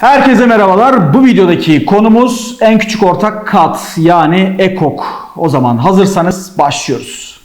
Herkese merhabalar. Bu videodaki konumuz en küçük ortak kat yani ekok. O zaman hazırsanız başlıyoruz.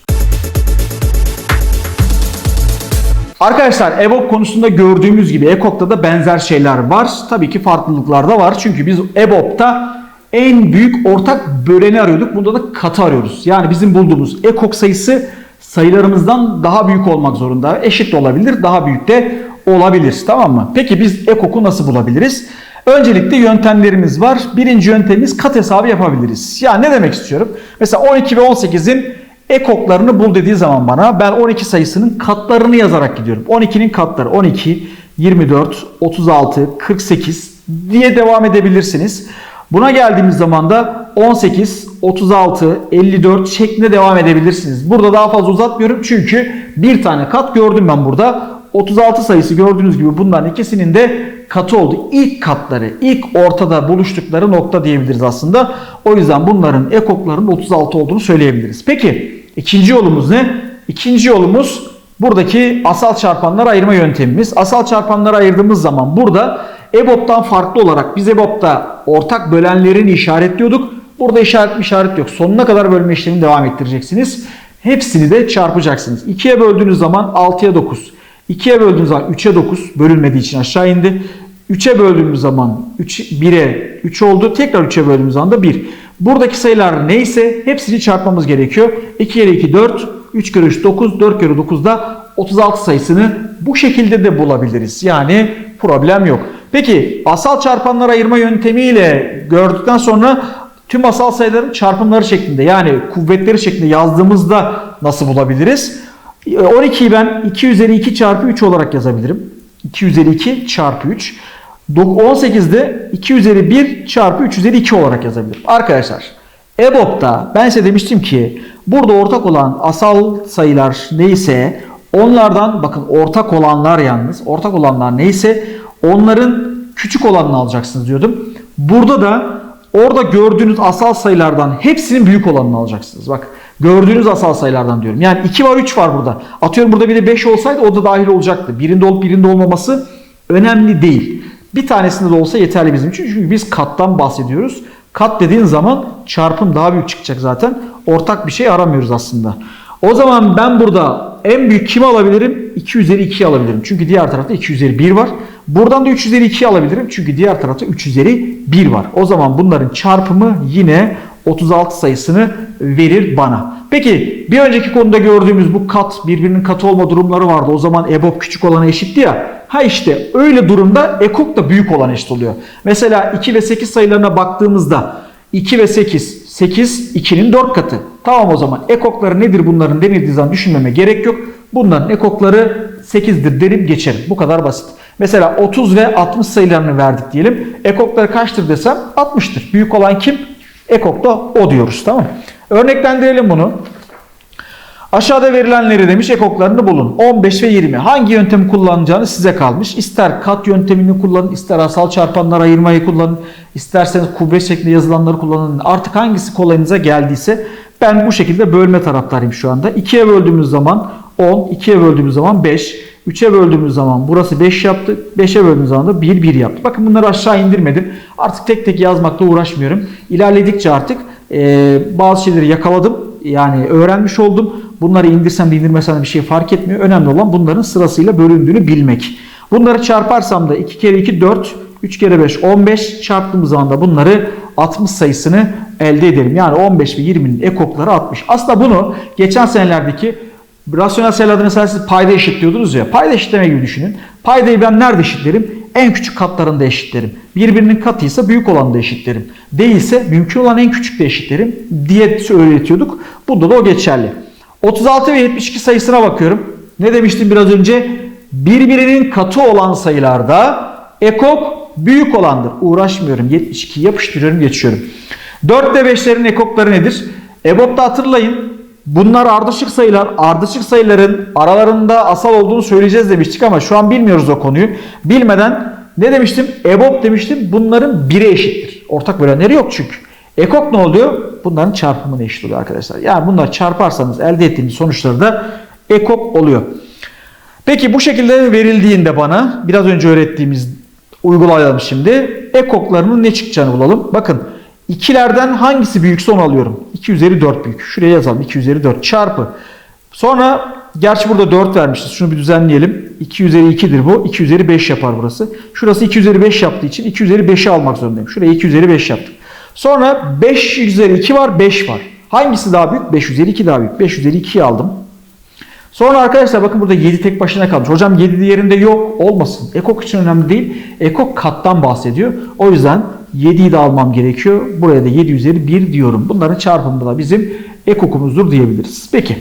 Arkadaşlar EBOB konusunda gördüğümüz gibi EKOK'ta da benzer şeyler var. Tabii ki farklılıklar da var. Çünkü biz EBOB'da en büyük ortak böleni arıyorduk. Bunda da katı arıyoruz. Yani bizim bulduğumuz EKOK sayısı sayılarımızdan daha büyük olmak zorunda. Eşit de olabilir, daha büyük de olabilir. Tamam mı? Peki biz EKOK'u nasıl bulabiliriz? Öncelikle yöntemlerimiz var. Birinci yöntemimiz kat hesabı yapabiliriz. Ya ne demek istiyorum? Mesela 12 ve 18'in ekoklarını bul dediği zaman bana ben 12 sayısının katlarını yazarak gidiyorum. 12'nin katları 12, 24, 36, 48 diye devam edebilirsiniz. Buna geldiğimiz zaman da 18, 36, 54 şeklinde devam edebilirsiniz. Burada daha fazla uzatmıyorum çünkü bir tane kat gördüm ben burada. 36 sayısı gördüğünüz gibi bunların ikisinin de katı oldu. İlk katları, ilk ortada buluştukları nokta diyebiliriz aslında. O yüzden bunların ekoklarının 36 olduğunu söyleyebiliriz. Peki ikinci yolumuz ne? İkinci yolumuz buradaki asal çarpanları ayırma yöntemimiz. Asal çarpanları ayırdığımız zaman burada EBOB'dan farklı olarak biz EBOB'da ortak bölenlerini işaretliyorduk. Burada işaret işaret yok. Sonuna kadar bölme işlemini devam ettireceksiniz. Hepsini de çarpacaksınız. 2'ye böldüğünüz zaman 6'ya 9. 2'ye böldüğümüz zaman 3'e 9 bölünmediği için aşağı indi. 3'e böldüğümüz zaman 3 1'e 3 oldu. Tekrar 3'e böldüğümüz zaman da 1. Buradaki sayılar neyse hepsini çarpmamız gerekiyor. 2 kere 2 4, 3 kere 3 9, 4 kere 9 da 36 sayısını bu şekilde de bulabiliriz. Yani problem yok. Peki asal çarpanları ayırma yöntemiyle gördükten sonra tüm asal sayıların çarpımları şeklinde yani kuvvetleri şeklinde yazdığımızda nasıl bulabiliriz? 12'yi ben 2 üzeri 2 çarpı 3 olarak yazabilirim. 2 üzeri 2 çarpı 3. 18'de 2 üzeri 1 çarpı 3 üzeri 2 olarak yazabilirim. Arkadaşlar EBOB'da ben size demiştim ki burada ortak olan asal sayılar neyse onlardan bakın ortak olanlar yalnız ortak olanlar neyse onların küçük olanını alacaksınız diyordum. Burada da orada gördüğünüz asal sayılardan hepsinin büyük olanını alacaksınız. Bak gördüğünüz asal sayılardan diyorum. Yani 2 var 3 var burada. Atıyorum burada bir de 5 olsaydı o da dahil olacaktı. Birinde olup birinde olmaması önemli değil. Bir tanesinde de olsa yeterli bizim için. Çünkü biz kattan bahsediyoruz. Kat dediğin zaman çarpım daha büyük çıkacak zaten. Ortak bir şey aramıyoruz aslında. O zaman ben burada en büyük kimi alabilirim? 2 üzeri 2 alabilirim. Çünkü diğer tarafta 2 üzeri 1 var. Buradan da 3 üzeri 2 alabilirim. Çünkü diğer tarafta 3 üzeri 1 var. O zaman bunların çarpımı yine 36 sayısını verir bana. Peki bir önceki konuda gördüğümüz bu kat birbirinin katı olma durumları vardı. O zaman EBOB küçük olana eşitti ya. Ha işte öyle durumda EKOK da büyük olan eşit oluyor. Mesela 2 ve 8 sayılarına baktığımızda 2 ve 8, 8 2'nin 4 katı. Tamam o zaman ekokları nedir bunların denildiği zaman düşünmeme gerek yok. Bunların ekokları 8'dir derim geçerim. Bu kadar basit. Mesela 30 ve 60 sayılarını verdik diyelim. Ekokları kaçtır desem 60'tır. Büyük olan kim? Ekok da o diyoruz tamam mı? Örneklendirelim bunu. Aşağıda verilenleri demiş ekoklarını bulun. 15 ve 20. Hangi yöntemi kullanacağını size kalmış. İster kat yöntemini kullanın, ister asal çarpanlar ayırmayı kullanın, isterseniz kuvvet şeklinde yazılanları kullanın. Artık hangisi kolayınıza geldiyse ben bu şekilde bölme taraftarıyım şu anda. 2'ye böldüğümüz zaman 10, 2'ye böldüğümüz zaman 5, 3'e böldüğümüz zaman burası 5 yaptı, 5'e böldüğümüz zaman da 1, 1 yaptı. Bakın bunları aşağı indirmedim. Artık tek tek yazmakla uğraşmıyorum. İlerledikçe artık e, bazı şeyleri yakaladım. Yani öğrenmiş oldum. Bunları indirsem de indirmesem de bir şey fark etmiyor. Önemli olan bunların sırasıyla bölündüğünü bilmek. Bunları çarparsam da 2 kere 2 4, 3 kere 5 15 çarptığımız zaman da bunları 60 sayısını elde edelim. Yani 15 ve 20'nin ekokları 60. Aslında bunu geçen senelerdeki rasyonel sayılardan mesela siz payda eşitliyordunuz ya. Payda eşitleme gibi düşünün. Paydayı ben nerede eşitlerim? En küçük katlarında eşitlerim. Birbirinin katıysa büyük olanı eşitlerim. Değilse mümkün olan en küçük de eşitlerim diye öğretiyorduk. Bunda da o geçerli. 36 ve 72 sayısına bakıyorum. Ne demiştim biraz önce? Birbirinin katı olan sayılarda ekok büyük olandır. Uğraşmıyorum. 72 yapıştırıyorum geçiyorum. 4 ve 5'lerin ekokları nedir? EBOB'da hatırlayın. Bunlar ardışık sayılar. Ardışık sayıların aralarında asal olduğunu söyleyeceğiz demiştik ama şu an bilmiyoruz o konuyu. Bilmeden ne demiştim? EBOB demiştim. Bunların 1'e eşittir. Ortak bölenleri yok çünkü. Ekok ne oluyor? Bunların çarpımına eşit oluyor arkadaşlar. Yani bunları çarparsanız elde ettiğiniz sonuçları da ekok oluyor. Peki bu şekilde verildiğinde bana biraz önce öğrettiğimiz Uygulayalım şimdi. Ekoklarının ne çıkacağını bulalım. Bakın ikilerden hangisi büyükse onu alıyorum. 2 üzeri 4 büyük. Şuraya yazalım. 2 üzeri 4 çarpı. Sonra gerçi burada 4 vermişiz. Şunu bir düzenleyelim. 2 üzeri 2'dir bu. 2 üzeri 5 yapar burası. Şurası 2 üzeri 5 yaptığı için 2 üzeri 5'i almak zorundayım. Şuraya 2 üzeri 5 yaptık. Sonra 5 üzeri 2 var 5 var. Hangisi daha büyük? 5 üzeri 2 daha büyük. 5 üzeri 2'yi aldım. Sonra arkadaşlar bakın burada 7 tek başına kalmış. Hocam 7 diğerinde yok olmasın. Ekok için önemli değil. Ekok kattan bahsediyor. O yüzden 7'yi de almam gerekiyor. Buraya da 7 üzeri 1 diyorum. Bunların çarpımı da bizim ekokumuzdur diyebiliriz. Peki.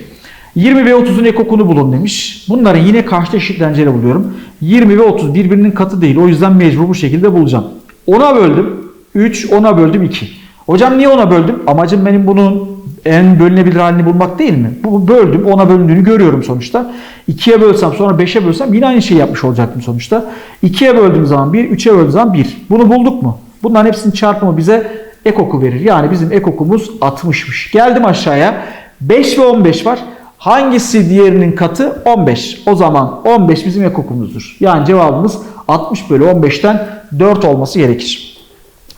20 ve 30'un ekokunu bulun demiş. Bunları yine karşıt eşitlenceli buluyorum. 20 ve 30 birbirinin katı değil. O yüzden mecbur bu şekilde bulacağım. 10'a böldüm. 3, 10'a böldüm 2. Hocam niye 10'a böldüm? Amacım benim bunun en bölünebilir halini bulmak değil mi? Bu böldüm, 10'a bölündüğünü görüyorum sonuçta. 2'ye bölsem sonra 5'e bölsem yine aynı şeyi yapmış olacaktım sonuçta. 2'ye böldüğüm zaman 1, 3'e böldüğüm zaman 1. Bunu bulduk mu? Bunların hepsinin çarpımı bize ekoku verir. Yani bizim ekokumuz 60'mış. Geldim aşağıya. 5 ve 15 var. Hangisi diğerinin katı? 15. O zaman 15 bizim ekokumuzdur. Yani cevabımız 60 bölü 15'ten 4 olması gerekir.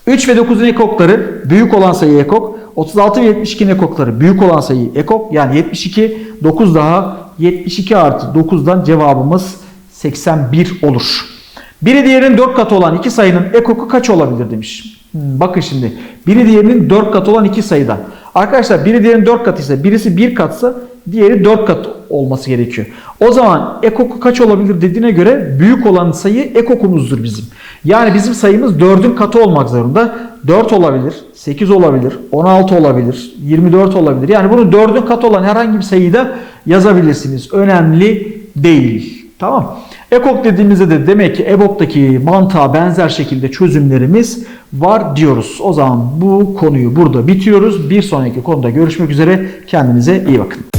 3 ve 9'un ekokları büyük olan sayı ekok. 36 ve 72'nin ekokları büyük olan sayı ekok. Yani 72, 9 daha 72 artı 9'dan cevabımız 81 olur. Biri diğerinin 4 katı olan iki sayının ekoku kaç olabilir demiş. Bakın şimdi. Biri diğerinin 4 katı olan iki sayıdan. Arkadaşlar biri diğerinin 4 katıysa birisi 1 katsa diğeri 4 kat olması gerekiyor. O zaman ekoku kaç olabilir dediğine göre büyük olan sayı ekokumuzdur bizim. Yani bizim sayımız 4'ün katı olmak zorunda. 4 olabilir, 8 olabilir, 16 olabilir, 24 olabilir. Yani bunu 4'ün katı olan herhangi bir sayıyı da yazabilirsiniz. Önemli değil. Tamam. EKOK dediğimizde de demek ki EBOB'daki mantığa benzer şekilde çözümlerimiz var diyoruz. O zaman bu konuyu burada bitiriyoruz. Bir sonraki konuda görüşmek üzere. Kendinize iyi bakın.